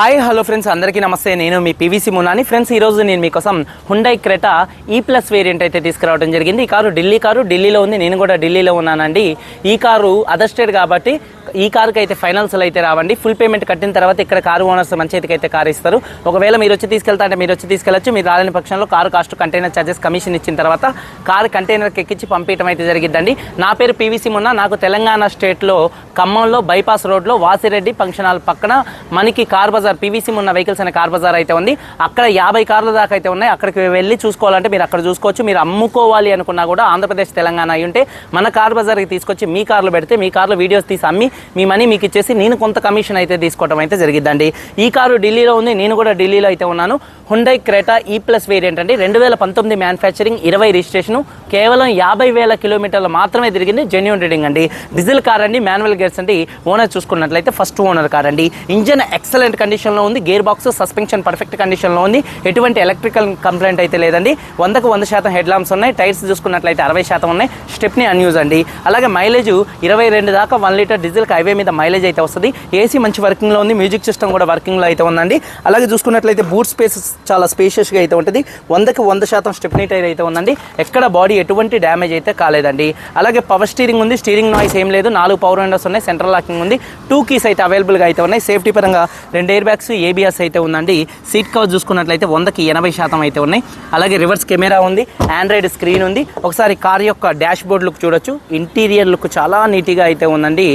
Hi hello friends అందరికీ నమస్తే. నేను మీ పీవీసీ మునాని ఫ్రెండ్స్ ఈరోజు నేను మీకోసం Hyundai Creta E plus variant అయితే తీసుకురావడం జరిగింది. ఈ కారు ఢిల్లీ కారు. ఢిల్లీలో ఉంది. నేను కూడా ఢిల్లీలో ఉన్నానండి. ఈ కారు అదర్ స్టేట్ కాబట్టి ఈ కారుకి అయితే ఫైనాన్స్లో అయితే రావండి. ఫుల్ పేమెంట్ కట్టిన తర్వాత ఇక్కడ కారు ఓనర్స్ మంచి చేతికి అయితే కారు ఇస్తారు ఒకవేళ మీరు వచ్చి తీసుకెళ్తా అంటే మీరు వచ్చి తీసుకెళ్ళచ్చు. మీరు రాలేని పక్షంలో car cost container charges commission ఇచ్చిన తర్వాత కారు కంటైనర్కి ఎక్కించి పంపించడం అయితే జరిగిద్దండి. నా పేరు పీవీసీ మొన్న. నాకు తెలంగాణ స్టేట్లో ఖమ్మంలో బైపాస్ రోడ్లో వాసిరెడ్డి ఫంక్షన్ హాల్ పక్కన మనకి కార్ బజార్ పీవీసీ ఉన్న వెహికల్స్ అనే కార్ బజార్ అయితే ఉంది. అక్కడ యాభై కార్ల దాకా అయితే ఉన్నాయి. అక్కడికి వెళ్ళి చూసుకోవాలంటే మీరు అక్కడ చూసుకోవచ్చు. మీరు అమ్ముకోవాలి అనుకున్నా కూడా ఆంధ్రప్రదేశ్ తెలంగాణ అయి ఉంటే మన కార్ బజార్కి తీసుకొచ్చి మీ కార్లు పెడితే మీ కార్లో వీడియోస్ తీసి అమ్మి మీ మనీ మీకు ఇచ్చేసి నేను కొంత కమిషన్ అయితే తీసుకోవడం అయితే జరిగిద్దండి. ఈ కారు ఢిల్లీలో ఉంది నేను కూడా ఢిల్లీలో అయితే ఉన్నాను. Hyundai Creta E plus variant అండి. రెండు వేల పంతొమ్మిది మ్యానుఫ్యాక్చరింగ్ ఇరవై రిజిస్ట్రేషన్ కేవలం యాభై వేల కిలోమీటర్లు మాత్రమే తిరిగింది జెన్యున్ రీడింగ్ అండి. డీజిల్ కార్ అండి మాన్యువల్ గేర్స్ అండి. ఓనర్ చూసుకున్నట్లయితే ఫస్ట్ ఓనర్ కార్ అండి. ఇంజన్ ఎక్సలెంట్ కండిషన్లో ఉంది. గేర్ బాక్స్ సస్పెన్షన్ పర్ఫెక్ట్ కండిషన్లో ఉంది. ఎటువంటి ఎలక్ట్రికల్ కంప్లైంట్ అయితే లేదండి. వందకు వంద శాతం హెడ్ లాంప్స్ ఉన్నాయి. టైర్స్ చూసుకున్నట్లయితే అరవై శాతం ఉన్నాయి. స్టెప్ని అన్యూజ్ అండి. అలాగే మైలేజ్ ఇరవై రెండు దాకా వన్ లీటర్ డీజిల్ హైవే మీద మైలేజ్ అయితే వస్తుంది. ఏసీ మంచి వర్కింగ్లో ఉంది మ్యూజిక్ సిస్టమ్ కూడా వర్కింగ్లో అయితే ఉందండి. అలాగే చూసుకున్నట్లయితే బూట్ స్పేస్ చాలా స్పేషియస్గా అయితే ఉంటుంది. వందకి వంద శాతం స్టెప్నీ టైర్ అయితే ఉందండి. ఎక్కడ బాడీ ఎటువంటి డ్యామేజ్ అయితే కాలేదండి. అలాగే పవర్ స్టీరింగ్ ఉంది స్టీరింగ్ నాయిస్ ఏం లేదు. నాలుగు పవర్ విండోస్ ఉన్నాయి సెంట్రల్ లాకింగ్ ఉంది. టూ కీస్ అయితే అవైలబుల్గా అయితే ఉన్నాయి. సేఫ్టీ పరంగా రెండు ఎయిర్ బ్యాగ్స్ ఏబిఎస్ అయితే ఉందండి. సీట్ కవర్ చూసుకున్నట్లయితే వందకి ఎనభై శాతం అయితే ఉన్నాయి. అలాగే రివర్స్ కెమెరా ఉంది ఆండ్రాయిడ్ స్క్రీన్ ఉంది. ఒకసారి కార్ యొక్క డాష్ బోర్డ్ లుక్ చూడొచ్చు. ఇంటీరియర్ లుక్ చాలా నీట్గా అయితే ఉందండి.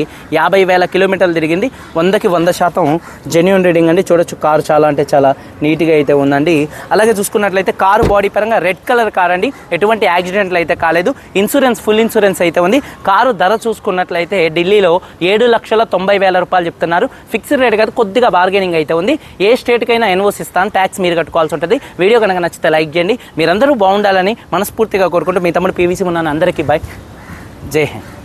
యాభై వేల కిలోమీటర్లు తిరిగింది. వందకి వంద శాతం జెన్యున్ రీడింగ్ అండి. చూడొచ్చు కారు చాలా అంటే చాలా నీట్గా అయితే ఉందండి. అలాగే చూసుకున్నట్లయితే కారు బాడీ పరంగా రెడ్ కలర్ కార్ అండి. ఎటువంటి యాక్సిడెంట్లు అయితే కాలేదు. ఇన్సూరెన్స్ ఫుల్ ఇన్సూరెన్స్ అయితే ఉంది. కారు ధర చూసుకున్నట్లయితే ఢిల్లీలో ఏడు లక్షల తొంభై వేల రూపాయలు చెప్తున్నారు. ఫిక్స్డ్ రేట్ కాదు కొద్దిగా బార్గెనింగ్ అయితే ఉంది. ఏ స్టేట్కైనా ఎన్ఓస్ ఇస్తాను ట్యాక్స్ మీరు కట్టుకోవాల్సి ఉంటుంది. వీడియో కనుక నచ్చితే లైక్ చేయండి. మీరందరూ బాగుండాలని మనస్ఫూర్తిగా కోరుకుంటూ మీ తమ్ముడు పీవీసీ ఉన్నాను. అందరికీ బాయ్ జై హింద్.